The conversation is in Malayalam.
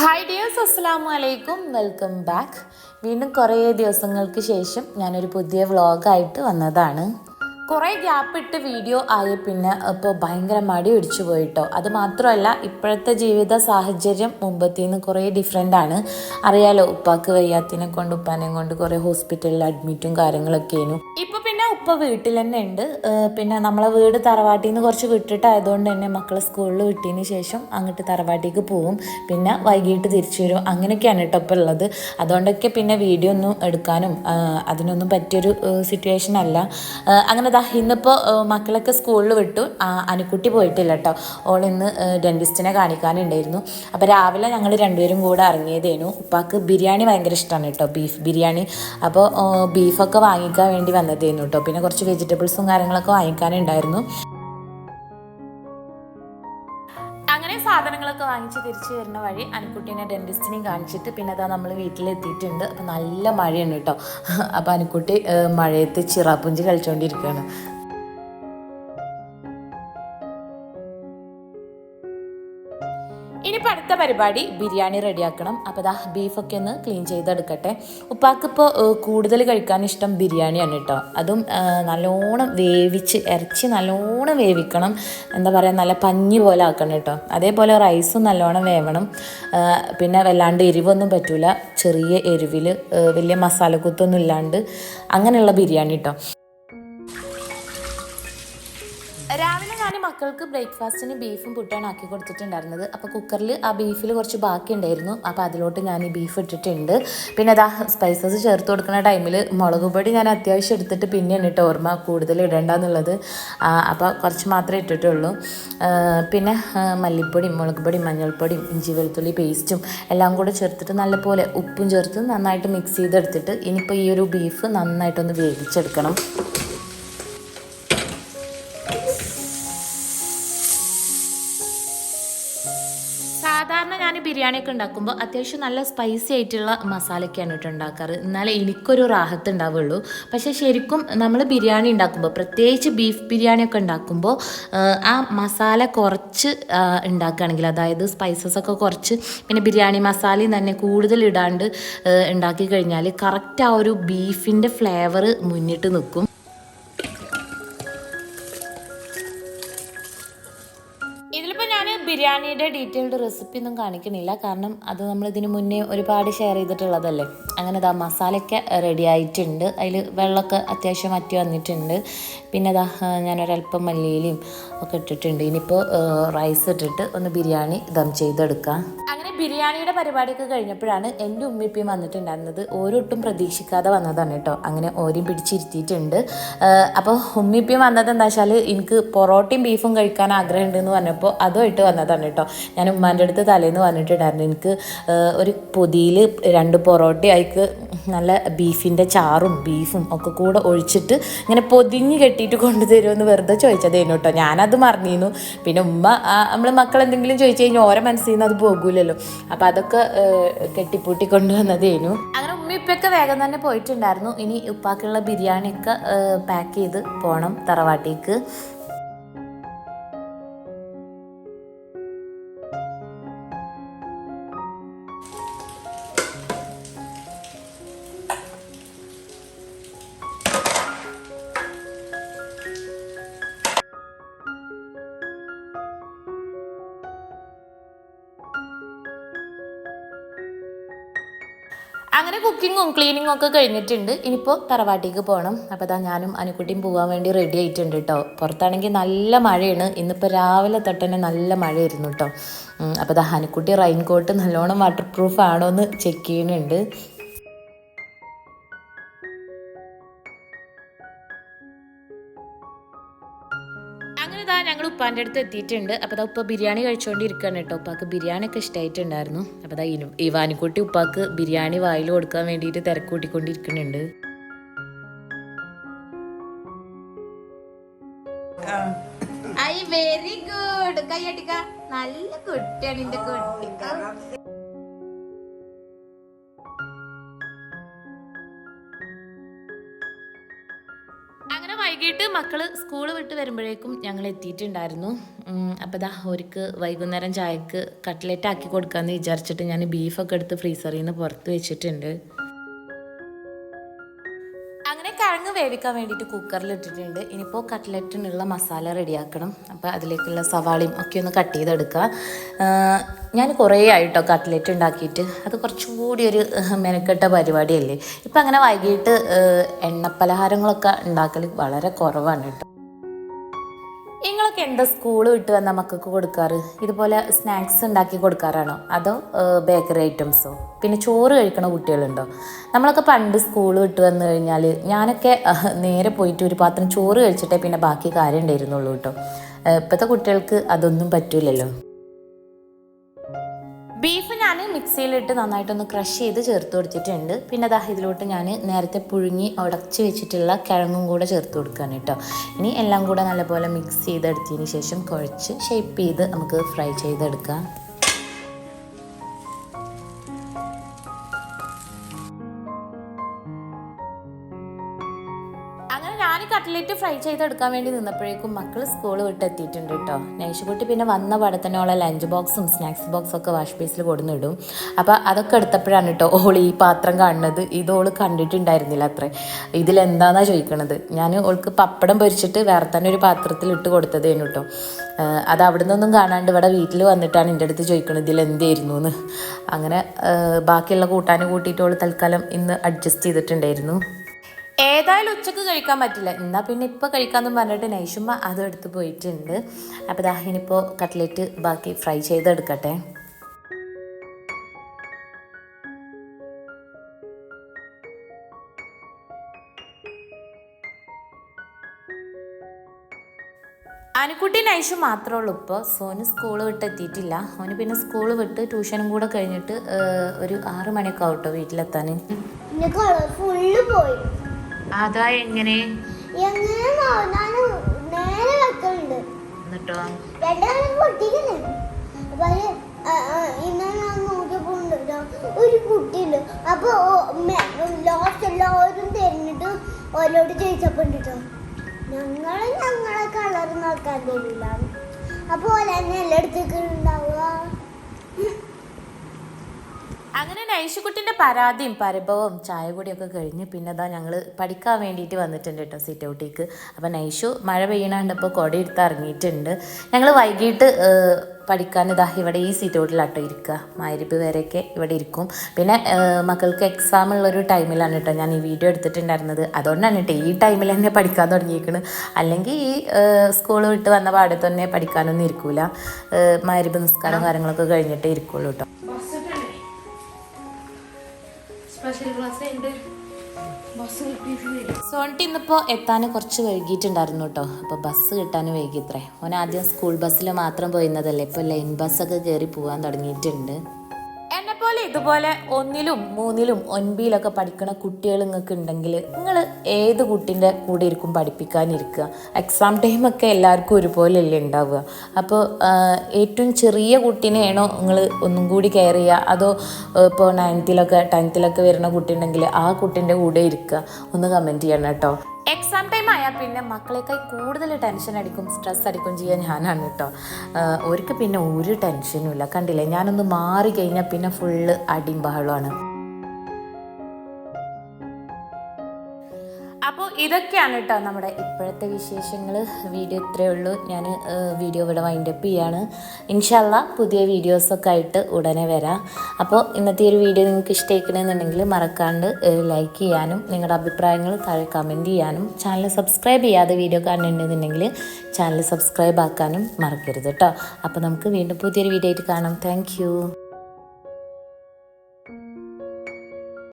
ഹായ് ഡിയേഴ്സ് അസ്സാമു അലൈക്കും വെൽക്കം ബാക്ക് വീണ്ടും കുറേ ദിവസങ്ങൾക്ക് ശേഷം ഞാനൊരു പുതിയ വ്ളോഗായിട്ട് വന്നതാണ്. കുറേ ഗ്യാപ്പ് ഇട്ട് വീഡിയോ ആയ പിന്നെ ഇപ്പോൾ ഭയങ്കര മടി പിടിച്ചു പോയിട്ടോ. അത് മാത്രമല്ല ഇപ്പോഴത്തെ ജീവിത സാഹചര്യം മുമ്പത്തിൽ നിന്ന് കുറേ ഡിഫറെന്റ് ആണ്. അറിയാലോ ഉപ്പാക്ക് വയ്യാത്തിനെ കൊണ്ട് ഉപ്പാനെ കൊണ്ട് കുറേ ഹോസ്പിറ്റലിൽ അഡ്മിറ്റും കാര്യങ്ങളൊക്കെ ആയിരുന്നു. ഇപ്പോൾ പിന്നെ ഉപ്പ വീട്ടിൽ തന്നെ ഉണ്ട്. പിന്നെ നമ്മളെ വീട് തറവാട്ടിൽ നിന്ന് കുറച്ച് വിട്ടിട്ടായതുകൊണ്ട് തന്നെ മക്കളെ സ്കൂളിൽ വിട്ടതിന് ശേഷം അങ്ങോട്ട് തറവാട്ടിലേക്ക് പോവും. പിന്നെ വൈകിട്ട് തിരിച്ചു വരും. അങ്ങനെയൊക്കെയാണ് കേട്ടോ ഇപ്പോൾ ഉള്ളത് അതുകൊണ്ടൊക്കെ പിന്നെ വീഡിയോ ഒന്നും എടുക്കാനും അതിനൊന്നും പറ്റിയൊരു സിറ്റുവേഷൻ അല്ല. അങ്ങനെ ദാ ഇന്നിപ്പോൾ മക്കളൊക്കെ സ്കൂളിൽ വിട്ടു. അനുക്കുട്ടി പോയിട്ടില്ല കേട്ടോ ഓൾ ഇന്ന് ഡെന്റിസ്റ്റിനെ കാണിക്കാനുണ്ടായിരുന്നു. അപ്പോൾ രാവിലെ ഞങ്ങൾ രണ്ടുപേരും കൂടെ ഇറങ്ങിയതേനു. ഉപ്പാക്ക് ബിരിയാണി ഭയങ്കര ഇഷ്ടമാണ് കേട്ടോ ബീഫ് ബിരിയാണി. അപ്പോൾ ബീഫൊക്കെ വാങ്ങിക്കാൻ വേണ്ടി വന്നതേനു കേട്ടോ പിന്നെ കുറച്ച് വെജിറ്റബിൾസും കാര്യങ്ങളൊക്കെ വാങ്ങിക്കാനുണ്ടായിരുന്നു. സാധനങ്ങളൊക്കെ വാങ്ങിച്ച് തിരിച്ചു വരുന്ന വഴി അനുക്കുട്ടീനെ ഡെന്റിസ്റ്റിനെയും കാണിച്ചിട്ട് പിന്നെ അതാ നമ്മൾ വീട്ടിലെത്തിയിട്ടുണ്ട്. അപ്പം നല്ല മഴയാണ് കേട്ടോ. അപ്പം അനുക്കുട്ടി മഴയത്ത് ചിറാപ്പുഞ്ചി കളിച്ചുകൊണ്ടിരിക്കുകയാണ് ഇനിയിപ്പോൾ അടുത്ത പരിപാടി ബിരിയാണി റെഡിയാക്കണം. അപ്പോൾ ദാ ബീഫൊക്കെ ഒന്ന് ക്ലീൻ ചെയ്തെടുക്കട്ടെ. ഉപ്പാക്കിപ്പോൾ കൂടുതൽ കഴിക്കാൻ ഇഷ്ടം ബിരിയാണിയാണ് കേട്ടോ. അതും നല്ലോണം വേവിച്ച് ഇറച്ചി നല്ലോണം വേവിക്കണം. എന്താ പറയുക നല്ല പഞ്ഞി പോലെ ആക്കണം കേട്ടോ. അതേപോലെ റൈസും നല്ലോണം വേവണം. പിന്നെ വല്ലാണ്ട് എരിവൊന്നും പറ്റൂല. ചെറിയ എരിവിൽ വലിയ മസാലക്കുത്തൊന്നും ഇല്ലാണ്ട് അങ്ങനെയുള്ള ബിരിയാണി കേട്ടോ. മക്കൾക്ക് ബ്രേക്ക്ഫാസ്റ്റിന് ബീഫും പുട്ടാണ് ആക്കി കൊടുത്തിട്ടുണ്ടായിരുന്നത്. അപ്പോൾ കുക്കറിൽ ആ ബീഫിൽ കുറച്ച് ബാക്കി ഉണ്ടായിരുന്നു അപ്പോൾ അതിലോട്ട് ഞാൻ ഈ ബീഫ് ഇട്ടിട്ടുണ്ട്. പിന്നെ അതാ സ്പൈസസ് ചേർത്ത് കൊടുക്കുന്ന ടൈമിൽ മുളക് പൊടി ഞാൻ അത്യാവശ്യം എടുത്തിട്ട് പിന്നെയാണ് എന്നിട്ട് ഓർമ്മ കൂടുതൽ ഇടേണ്ടെന്നുള്ളത്. അപ്പോൾ കുറച്ച് മാത്രമേ ഇട്ടിട്ടുള്ളൂ. പിന്നെ മല്ലിപ്പൊടിയും മുളക് പൊടിയും മഞ്ഞൾപ്പൊടിയും ഇഞ്ചി വെളുത്തുള്ളി പേസ്റ്റും എല്ലാം കൂടെ ചേർത്തിട്ട് നല്ലപോലെ ഉപ്പും ചേർത്ത് നന്നായിട്ട് മിക്സ് ചെയ്തെടുത്തിട്ട് ഇനിയിപ്പോൾ ഈ ഒരു ബീഫ് നന്നായിട്ടൊന്ന് വേവിച്ചെടുക്കണം. ബിരിയാണിയൊക്കെ ഉണ്ടാക്കുമ്പോൾ അത്യാവശ്യം നല്ല സ്പൈസി ആയിട്ടുള്ള മസാലയൊക്കെയാണ് കേട്ടോ ഉണ്ടാക്കാറ്. എന്നാലേ എനിക്കൊരു റാഹത്ത് ഉണ്ടാവുള്ളൂ. പക്ഷേ ശരിക്കും നമ്മൾ ബിരിയാണി ഉണ്ടാക്കുമ്പോൾ പ്രത്യേകിച്ച് ബീഫ് ബിരിയാണി ഒക്കെ ഉണ്ടാക്കുമ്പോൾ ആ, മസാല കുറച്ച് ഉണ്ടാക്കുകയാണെങ്കിൽ അതായത് സ്പൈസസ് ഒക്കെ കുറച്ച് പിന്നെ ബിരിയാണി മസാലയും തന്നെ കൂടുതൽ ഇടാണ്ട് ഉണ്ടാക്കി കഴിഞ്ഞാൽ കറക്റ്റ് ആ ഒരു ബീഫിന്റെ ഫ്ലേവർ മുന്നിട്ട് നിൽക്കും ബിരിയാണിയുടെ ഡീറ്റെയിൽഡ് റെസിപ്പി ഒന്നും കാണിക്കണില്ല. കാരണം അത് നമ്മൾ ഇതിന് മുന്നേ ഒരുപാട് ഷെയർ ചെയ്തിട്ടുള്ളതല്ലേ? അങ്ങനെ ഇതാ മസാലയൊക്കെ റെഡി ആയിട്ടുണ്ട്. അതിൽ വെള്ളമൊക്കെ അത്യാവശ്യം വറ്റി വന്നിട്ടുണ്ട്. പിന്നെ ഇതാ ഞാനൊരല്പം മല്ലിയിലും ഒക്കെ ഇട്ടിട്ടുണ്ട്. ഇനിയിപ്പോൾ റൈസ് ഇട്ടിട്ട് ഒന്ന് ബിരിയാണി ദം ചെയ്തെടുക്കാം. ബിരിയാണിയുടെ പരിപാടിയൊക്കെ കഴിഞ്ഞപ്പോഴാണ് എന്റെ ഉമ്മിപ്പിയും വന്നിട്ടുണ്ടായിരുന്നത്. ഓരോട്ടും പ്രതീക്ഷിക്കാതെ വന്നതാണ് കേട്ടോ. അങ്ങനെ ഓരും പിടിച്ചിരുത്തിയിട്ടുണ്ട്. അപ്പോൾ ഉമ്മിപ്പിയും വന്നത് എന്താ വെച്ചാൽ എനിക്ക് പൊറോട്ടയും ബീഫും കഴിക്കാൻ ആഗ്രഹമുണ്ടെന്ന് പറഞ്ഞപ്പോൾ അതുമായിട്ട് വന്നതാണ് കേട്ടോ. ഞാൻ ഉമ്മാന്റെ അടുത്ത് തലേന്ന് പറഞ്ഞിട്ടുണ്ടായിരുന്നു എനിക്ക് ഒരു പൊതിയിൽ രണ്ട് പൊറോട്ട അയക്ക് നല്ല ബീഫിന്റെ ചാറും ബീഫും ഒക്കെ കൂടെ ഒഴിച്ചിട്ട് ഇങ്ങനെ പൊതിഞ്ഞ് കെട്ടിയിട്ട് കൊണ്ടുതരുമെന്ന് വെറുതെ ചോദിച്ചതേനു കേട്ടോ. ഞാനത് മറന്നിരുന്നു. പിന്നെ ഉമ്മ നമ്മൾ മക്കൾ എന്തെങ്കിലും ചോദിച്ചു കഴിഞ്ഞാൽ ഓരോ മനസ്സിൽ നിന്ന് അത് പോകൂലല്ലോ അപ്പം അതൊക്കെ കെട്ടിപ്പൂട്ടി കൊണ്ടുവന്നതേനു അങ്ങനെ ഉമ്മ ഇപ്പൊക്കെ വേഗം തന്നെ പോയിട്ടുണ്ടായിരുന്നു. ഇനി ഉപ്പാക്കുള്ള ബിരിയാണിയൊക്കെ പാക്ക് ചെയ്ത് പോകണം തറവാട്ടിക്ക്. അങ്ങനെ കുക്കിങ്ങും ക്ലീനിങ്ങും ഒക്കെ കഴിഞ്ഞിട്ടുണ്ട്. ഇനിയിപ്പോൾ തറവാട്ടിക്ക് പോകണം അപ്പോൾ അതാ ഞാനും അനുക്കുട്ടിയും പോകാൻ വേണ്ടി റെഡി ആയിട്ടുണ്ട് കേട്ടോ പുറത്താണെങ്കിൽ നല്ല മഴയാണ്. ഇന്നിപ്പോൾ രാവിലെ തൊട്ട് തന്നെ നല്ല മഴയായിരുന്നു കേട്ടോ അപ്പോൾ അതാ അനുക്കുട്ടി റെയിൻകോട്ട് നല്ലോണം വാട്ടർ പ്രൂഫ് ആണോ എന്ന് ചെക്ക് ചെയ്യുന്നുണ്ട്. അങ്ങനെ ഇതാ ഞങ്ങൾ ഉപ്പാന്റെ അടുത്ത് എത്തിയിട്ടുണ്ട്. അപ്പോൾ ഇതാ ഉപ്പ ബിരിയാണി കഴിച്ചുകൊണ്ടിരിക്കുകയാണ് കേട്ടോ. ഉപ്പാക്ക് ബിരിയാണി ഒക്കെ ഇഷ്ടമായിട്ടുണ്ടായിരുന്നു അപ്പോൾ ഇതാ ഇനു ഇവാനിക്കുട്ടി ഉപ്പാക്ക് ബിരിയാണി വായിൽ കൊടുക്കാൻ വേണ്ടിയിട്ട് തിരക്ക് കൂട്ടിക്കൊണ്ടിരിക്കുന്നുണ്ട്. I very good. കൈയട്ടിക്ക നല്ല കുട്ടിയാണ് എന്റെ കുട്ടി വൈകിട്ട് മക്കൾ സ്കൂൾ വിട്ട് വരുമ്പോഴേക്കും ഞങ്ങൾ എത്തിയിട്ടുണ്ടായിരുന്നു. അപ്പോൾ ദാ അവർക്ക് വൈകുന്നേരം ചായക്ക് കട്ട്ലറ്റ് ആക്കി കൊടുക്കാമെന്ന് വിചാരിച്ചിട്ട് ഞാൻ ബീഫൊക്കെ എടുത്ത് ഫ്രീസറിൽ നിന്ന് പുറത്ത് വെച്ചിട്ടുണ്ട്. വേവിക്കാൻ വേണ്ടിയിട്ട് കുക്കറിൽ ഇട്ടിട്ടുണ്ട്. ഇനിയിപ്പോൾ കട്ട്ലറ്റിനുള്ള മസാല റെഡിയാക്കണം അപ്പോൾ അതിലേക്കുള്ള സവാളയും ഒക്കെ ഒന്ന് കട്ട് ചെയ്തെടുക്കുക. ഞാൻ കുറേ ആയിട്ടോ കട്ട്ലറ്റ് ഉണ്ടാക്കിയിട്ട്. അത് കുറച്ചുകൂടി ഒരു മെനക്കെട്ട പരിപാടിയല്ലേ? ഇപ്പം അങ്ങനെ വൈകിട്ട് എണ്ണപ്പലഹാരങ്ങളൊക്കെ ഉണ്ടാക്കൽ വളരെ കുറവാണ് കേട്ടോ. നിങ്ങളൊക്കെ എന്താ സ്കൂൾ വിട്ട് വന്ന മക്കൾക്ക് കൊടുക്കാറ്? ഇതുപോലെ സ്നാക്സ് ഉണ്ടാക്കി കൊടുക്കാറാണോ? അതോ ബേക്കറി ഐറ്റംസോ പിന്നെ ചോറ് കഴിക്കണ കുട്ടികളുണ്ടോ? നമ്മളൊക്കെ പണ്ട് സ്കൂൾ വിട്ട് വന്നു കഴിഞ്ഞാൽ ഞാനൊക്കെ നേരെ പോയിട്ട് ഒരു പാത്രം ചോറ് കഴിച്ചിട്ടേ പിന്നെ ബാക്കി കാര്യം ഉണ്ടായിരുന്നുള്ളൂ കേട്ടോ. ഇപ്പോഴത്തെ കുട്ടികൾക്ക് അതൊന്നും പറ്റൂലല്ലോ. ബീഫ് ഞാൻ മിക്സിയിലിട്ട് നന്നായിട്ടൊന്ന് ക്രഷ് ചെയ്ത് ചേർത്ത് കൊടുത്തിട്ടുണ്ട്. പിന്നെ അതാ ഇതിലോട്ട് ഞാൻ നേരത്തെ പുഴുങ്ങി ഉടച്ച് വെച്ചിട്ടുള്ള കിഴങ്ങും കൂടെ ചേർത്ത് കൊടുക്കുകയാണ് കേട്ടോ. ഇനി എല്ലാം കൂടെ നല്ലപോലെ മിക്സ് ചെയ്തെടുത്തതിന് ശേഷം കുഴച്ച് ഷേപ്പ് ചെയ്ത് നമുക്ക് ഫ്രൈ ചെയ്തെടുക്കാം. കട്ട്ലറ്റ് ഫ്രൈ ചെയ്തെടുക്കാൻ വേണ്ടി നിന്നപ്പോഴേക്കും മക്കൾ സ്കൂൾ വിട്ട് എത്തിയിട്ടുണ്ട് കേട്ടോ. നൈഷുകുട്ടി പിന്നെ വന്ന പാടെ തന്നെ ഓളെ ലഞ്ച് ബോക്സും സ്നാക്സ് ബോക്സും ഒക്കെ വാഷ് ബേസിൽ കൊടുന്നിടും അപ്പോൾ അതൊക്കെ എടുത്തപ്പോഴാണ് കേട്ടോ ഓൾ ഈ പാത്രം കാണുന്നത്. ഇത് ഓൾ കണ്ടിട്ടുണ്ടായിരുന്നില്ല അത്രേ. ഇതിലെന്താന്നാ ചോദിക്കണത്? ഞാൻ ഓൾക്ക് പപ്പടം പൊരിച്ചിട്ട് വേറെ തന്നെ ഒരു പാത്രത്തിൽ ഇട്ട് കൊടുത്തതേനു കേട്ടോ. അത് അവിടെ നിന്നൊന്നും കാണാണ്ട് ഇവിടെ വീട്ടിൽ വന്നിട്ടാണ് എന്റെ അടുത്ത് ചോദിക്കണത് ഇതിൽ എന്തായിരുന്നു എന്ന്. അങ്ങനെ ബാക്കിയുള്ള കൂട്ടാനും കൂട്ടിയിട്ട് ഓൾ തൽക്കാലം ഇന്ന് അഡ്ജസ്റ്റ് ചെയ്തിട്ടുണ്ടായിരുന്നു. ഏതായാലും ഉച്ചയ്ക്ക് കഴിക്കാൻ പറ്റില്ല. എന്നാൽ പിന്നെ ഇപ്പോൾ കഴിക്കാമെന്ന് പറഞ്ഞിട്ട് നൈഷുമ്മ അതും എടുത്ത് പോയിട്ടുണ്ട്. അപ്പോൾ ദാ ഇനിയിപ്പോൾ കട്ട്ലറ്റ് ബാക്കി ഫ്രൈ ചെയ്തെടുക്കട്ടെ. അനുക്കുട്ടി നൈഷു മാത്രമേ ഉള്ളൂ ഇപ്പോൾ സോന് സ്കൂൾ വിട്ട് എത്തിയിട്ടില്ല. അവന് പിന്നെ സ്കൂൾ വിട്ട് ട്യൂഷനും കൂടെ കഴിഞ്ഞിട്ട് ഒരു ആറ് മണിയൊക്കെ ആവട്ടോ വീട്ടിലെത്താൻ ഫുള്ള് പോയി. അതാ എങ്ങനെ? എന്നിട്ടോ? ഒരു കുട്ടിയുണ്ട്. അപ്പൊ ലാസ്റ്റ് എല്ലാവരും തിരഞ്ഞിട്ട് ഓരോട് ചോദിച്ചപ്പോ ഉണ്ട് ട്ടോ ഞങ്ങൾ ഞങ്ങളെ കളർ നോക്കാൻ തരില്ല അപ്പൊ ഓല തന്നെ എല്ലായിടത്തേക്ക് അങ്ങനെ നൈഷുക്കുട്ടിന്റെ പരാതിയും പരഭവം ചായ കൂടിയൊക്കെ കഴിഞ്ഞ് പിന്നെ അതാ ഞങ്ങൾ പഠിക്കാൻ വേണ്ടിയിട്ട് വന്നിട്ടുണ്ട് കേട്ടോ സിറ്റ് ഔട്ടിക്ക്. അപ്പം നൈഷു മഴ പെയ്യണണ്ടപ്പോൾ കുട എടുത്ത് ഇറങ്ങിയിട്ടുണ്ട്. ഞങ്ങൾ വൈകിട്ട് പഠിക്കാൻ ഇതാ ഇവിടെ ഈ സീറ്റ് ഔട്ടിലാട്ടോ ഇരിക്കുക മാരിപ്പ് വരെയൊക്കെ ഇവിടെ ഇരിക്കും. പിന്നെ മക്കൾക്ക് എക്സാം ഉള്ളൊരു ടൈമിലാണ് കേട്ടോ ഞാൻ ഈ വീഡിയോ എടുത്തിട്ടുണ്ടായിരുന്നത്. അതുകൊണ്ടാണ് കേട്ടോ ഈ ടൈമിൽ തന്നെ പഠിക്കാൻ തുടങ്ങിയിരിക്കുന്നത് അല്ലെങ്കിൽ ഈ സ്കൂൾ വിട്ട് വന്ന പാടെ തന്നെ പഠിക്കാനൊന്നും ഇരിക്കൂല. മാരിപ്പ് നിസ്കാരം കാര്യങ്ങളൊക്കെ കഴിഞ്ഞിട്ടേ ഇരിക്കുള്ളൂ കേട്ടോ. സോണിട്ട് ഇന്നിപ്പോൾ എത്താൻ കുറച്ച് വൈകിട്ടുണ്ടായിരുന്നു കേട്ടോ. അപ്പോൾ ബസ് കിട്ടാൻ വൈകിത്രേ ഓൻ ആദ്യം സ്കൂൾ ബസ്സിൽ മാത്രം പോയിരുന്നതല്ലേ. ഇപ്പോൾ ലൈൻ ബസ്സൊക്കെ കയറി പോകാൻ തുടങ്ങിയിട്ടുണ്ട്. എന്നെ ഇതുപോലെ ഒന്നിലും മൂന്നിലും ഒൻപിയിലൊക്കെ പഠിക്കുന്ന കുട്ടികൾ നിങ്ങൾക്ക് ഉണ്ടെങ്കിൽ നിങ്ങൾ ഏത് കുട്ടീന്റെ കൂടെ ഇരിക്കും പഠിപ്പിക്കാനിരിക്കുക എക്സാം ടൈമൊക്കെ എല്ലാവർക്കും ഒരുപോലെയല്ലേ ഉണ്ടാവുക അപ്പോൾ ഏറ്റവും ചെറിയ കുട്ടീനെയാണോ നിങ്ങൾ ഒന്നും കൂടി കെയർ ചെയ്യുക അതോ ഇപ്പോൾ നയൻത്തിലൊക്കെ ടെൻത്തിലൊക്കെ വരുന്ന കുട്ടി ഉണ്ടെങ്കിൽ ആ കുട്ടീന്റെ കൂടെ ഇരിക്കുക ഒന്ന് കമന്റ് ചെയ്യണം കേട്ടോ. എക്സാം ടൈം ആയാൽ പിന്നെ മക്കളെക്കായി കൂടുതൽ ടെൻഷൻ അടിക്കും സ്ട്രെസ് അടിക്കും ചെയ്യാൻ ഞാനാണ് കേട്ടോ. അവർക്ക് പിന്നെ ഒരു ടെൻഷനും ഇല്ല. കണ്ടില്ലേ? ഞാനൊന്ന് മാറി കഴിഞ്ഞാൽ പിന്നെ ഫുള്ള് അടിമ്പഹളമാണ് ഇതൊക്കെയാണ് കേട്ടോ നമ്മുടെ ഇപ്പോഴത്തെ വിശേഷങ്ങൾ. വീഡിയോ ഇത്രയേ ഉള്ളൂ. ഞാൻ വീഡിയോ ഇവിടെ വൈൻഡപ്പ് ചെയ്യാണ്. ഇൻഷല്ല പുതിയ വീഡിയോസൊക്കെ ആയിട്ട് ഉടനെ വരാം. അപ്പോൾ ഇന്നത്തെ ഒരു വീഡിയോ നിങ്ങൾക്ക് ഇഷ്ടമാക്കണമെന്നുണ്ടെങ്കിൽ മറക്കാണ്ട് ലൈക്ക് ചെയ്യാനും നിങ്ങളുടെ അഭിപ്രായങ്ങൾ താഴെ കമന്റ് ചെയ്യാനും ചാനൽ സബ്സ്ക്രൈബ് ചെയ്യാതെ വീഡിയോ കാണുന്നുണ്ടെന്നുണ്ടെങ്കിൽ ചാനൽ സബ്സ്ക്രൈബ് ആക്കാനും മറക്കരുത് കേട്ടോ. അപ്പോൾ നമുക്ക് വീണ്ടും പുതിയൊരു വീഡിയോ ആയിട്ട് കാണാം. താങ്ക്